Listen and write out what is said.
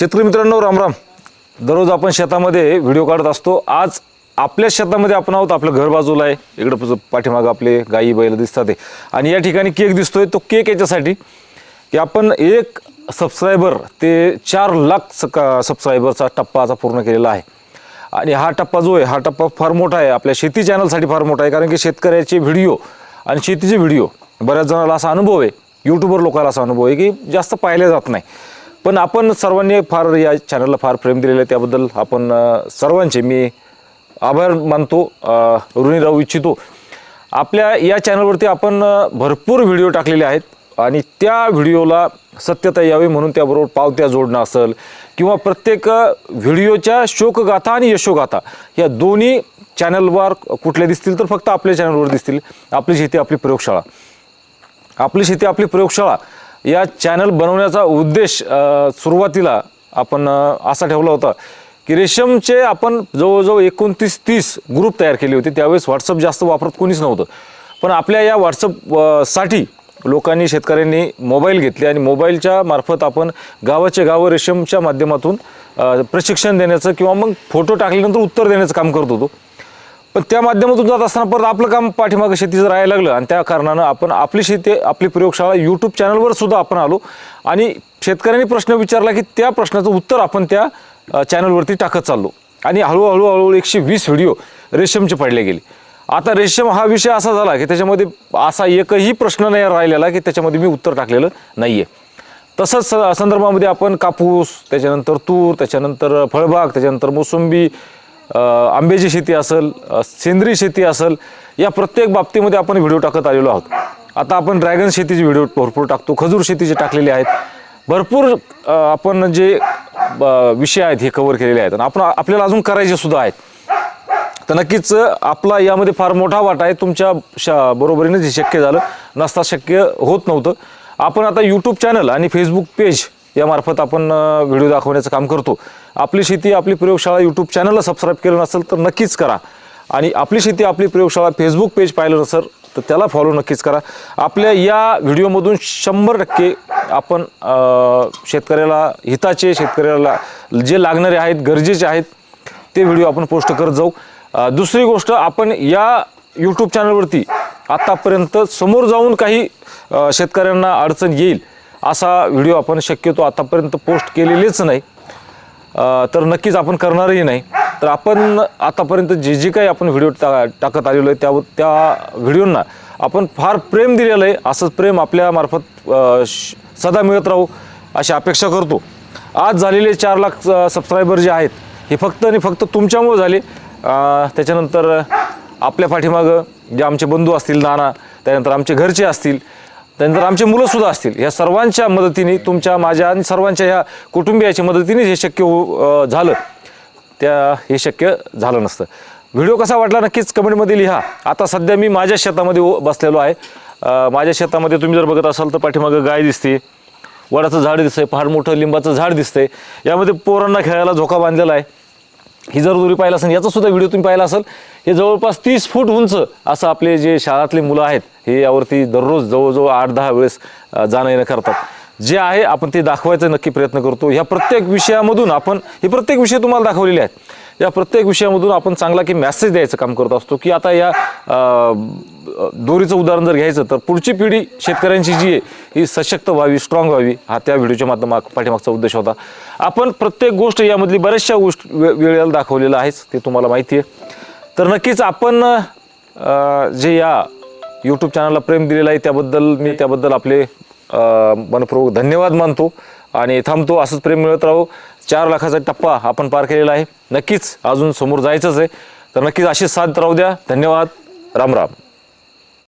शेतकरी मित्रांनो रामराम दररोज आपण शेतामध्ये व्हिडिओ काढत असतो. आज आपल्या शेतामध्ये आपण आहोत. आपलं घर बाजूला आहे. इकडं पस- पाठीमागं आपले गाई बैल दिसतात आहे. आणि या ठिकाणी केक दिसतोय. तो केक याच्यासाठी की आपण एक सबस्क्रायबर ते चार लाख सका सबस्क्रायबरचा टप्पा आता पूर्ण केलेला आहे. आणि हा टप्पा जो आहे हा टप्पा फार मोठा आहे. आपल्या शेती चॅनलसाठी फार मोठा आहे. कारण की शेतकऱ्याचे व्हिडिओ आणि शेतीचे व्हिडिओ बऱ्याच जणांना असा अनुभव आहे. यूट्यूबर लोकांना असा अनुभव आहे की जास्त पाहिले जात नाही. पण आपण सर्वांनी फार या चॅनलला फार प्रेम दिलेलं आहे. त्याबद्दल आपण सर्वांचे मी आभार मानतो. ऋणी राहू इच्छितो. आपल्या या चॅनलवरती आपण भरपूर व्हिडिओ टाकलेले आहेत. आणि त्या व्हिडिओला सत्यता यावी म्हणून त्याबरोबर पावत्या जोडणं असेल किंवा प्रत्येक व्हिडिओच्या शोकगाथा आणि यशोगाथा या दोन्ही चॅनलवर कुठल्या दिसतील तर फक्त आपल्या चॅनलवर दिसतील. आपली शेती आपली प्रयोगशाळा. आपली शेती आपली प्रयोगशाळा. या चॅनल बनवण्याचा उद्देश सुरुवातीला आपण असा ठेवला होता की रेशमचे आपण जवळजवळ एकोणतीस तीस ग्रुप तयार केले होते. त्यावेळेस व्हॉट्सअप जास्त वापरत कोणीच नव्हतं. पण आपल्या या व्हॉट्सअपसाठी लोकांनी शेतकऱ्यांनी मोबाईल घेतले आणि मोबाईलच्या मार्फत आपण गावाच्या गावं रेशमच्या माध्यमातून प्रशिक्षण देण्याचं किंवा मग फोटो टाकल्यानंतर उत्तर देण्याचं काम करत होतो. पण त्या माध्यमातून जात असताना परत आपलं काम पाठीमागं शेतीचं राहायला लागलं आणि त्या कारणानं आपण आपली शेती आपली प्रयोगशाळा यूट्यूब चॅनलवर सुद्धा आपण आलो आणि शेतकऱ्यांनी प्रश्न विचारला की त्या प्रश्नाचं उत्तर आपण त्या चॅनलवरती टाकत चाललो. आणि हळूहळू हळूहळू एकशे वीस व्हिडिओ रेशमचे पडले गेले. आता रेशम हा विषय असा झाला की त्याच्यामध्ये असा एकही प्रश्न नाही राहिलेला की त्याच्यामध्ये मी उत्तर टाकलेलं नाही आहे तसंच स- संदर्भामध्ये आपण कापूस त्याच्यानंतर तूर त्याच्यानंतर फळबाग त्याच्यानंतर मोसंबी आंब्याची शेती असेल सेंद्रिय शेती असेल या प्रत्येक बाबतीमध्ये आपण व्हिडिओ टाकत आलेलो आहोत. आता आपण ड्रॅगन शेतीचे व्हिडिओ भरपूर टाकतो खजूर शेतीचे टाकलेले आहेत. भरपूर आपण जे विषय आहेत हे कव्हर केलेले आहेत. आणि आपण आपल्याला अजून करायचे सुद्धा आहेत. तर नक्कीच आपला यामध्ये फार मोठा वाटा आहे. तुमच्या शा बरोबरीने जे शक्य झालं. नसता शक्य होत नव्हतं. आपण आता यूट्यूब चॅनल आणि फेसबुक पेज यामार्फत आपण व्हिडिओ दाखवण्याचं काम करतो. आपली शेती आपली प्रयोगशाळा यूट्यूब चॅनलला सबस्क्राईब केलं नसेल तर नक्कीच करा. आणि आपली शेती आपली प्रयोगशाळा फेसबुक पेज पाहिलं नसेल तर त्याला फॉलो नक्कीच करा. आपल्या या व्हिडिओमधून शंभर टक्के आपण शेतकऱ्याला हिताचे शेतकऱ्याला जे लागणारे आहेत गरजेचे आहेत ते व्हिडिओ आपण पोस्ट करत जाऊ. दुसरी गोष्ट आपण या यूट्यूब चॅनलवरती आत्तापर्यंत समोर जाऊन काही शेतकऱ्यांना अडचण येईल असा व्हिडिओ आपण शक्यतो आतापर्यंत पोस्ट केलेलेच नाही. तर नक्कीच आपण करणारही नाही. तर आपण आतापर्यंत जे जे काही आपण व्हिडिओ टा टाकत आलेलो आहे त्या त्या व्हिडिओंना आपण फार प्रेम दिलेलं आहे. असंच प्रेम आपल्यामार्फत श- सदा मिळत राहू अशी अपेक्षा करतो. आज झालेले चार लाख सबस्क्रायबर जे आहेत हे फक्त आणि फक्त तुमच्यामुळे झाले. त्याच्यानंतर आपल्या पाठीमागं जे आमचे बंधू असतील नाना त्यानंतर आमचे घरचे असतील त्यानंतर आमचे मुलंसुद्धा असतील. ह्या सर्वांच्या मदतीने तुमच्या माझ्या आणि सर्वांच्या ह्या कुटुंबियाच्या मदतीने हे शक्य हो झालं. त्या हे शक्य झालं नसतं. व्हिडिओ कसा वाटला नक्कीच कमेंटमध्ये लिहा. आता सध्या मी माझ्या शेतामध्ये बसलेलो आहे. माझ्या शेतामध्ये तुम्ही जर बघत असाल तर पाठीमागं गाय दिसते. वडाचं झाड दिसतंय फार मोठं लिंबाचं झाड दिसतंय. यामध्ये पोरांना खेळायला झोका बांधलेला आहे. ही जर दुरी पाहिला असेल याचा सुद्धा व्हिडिओ तुम्ही पाहिला असेल. हे जवळपास तीस फूट उंच असं आपले जे शाळातले मुलं आहेत हे यावरती दररोज जवळजवळ आठ दहा वेळेस जाणं येणं करतात. जे आहे आपण ते दाखवायचा नक्की प्रयत्न करतो. ह्या प्रत्येक विषयामधून आपण हे प्रत्येक विषय तुम्हाला दाखवलेले आहेत. या प्रत्येक विषयामधून आपण चांगला की मेसेज द्यायचं काम करत असतो की आता या दोरीचं उदाहरण जर घ्यायचं तर पुढची पिढी शेतकऱ्यांची जी आहे ही सशक्त व्हावी स्ट्रॉंग व्हावी हा त्या व्हिडिओच्या माध्यमा पाठीमागचा उद्देश होता. आपण प्रत्येक गोष्ट यामधली बऱ्याचशा गोष्ट वे- वेळेला दाखवलेलं आहेच ते तुम्हाला माहिती आहे. तर नक्कीच आपण जे या यूट्यूब चॅनलला प्रेम दिलेलं आहे त्याबद्दल मी त्याबद्दल आपले मनपूर्वक धन्यवाद मानतो. आणि थांबतो असंच प्रेम मिळत राहू. चार लाखाचा टप्पा आपण पार केलेला आहे. नक्कीच अजून समोर जायचंच आहे. तर नक्कीच अशीच साथ राहू द्या. धन्यवाद. राम राम.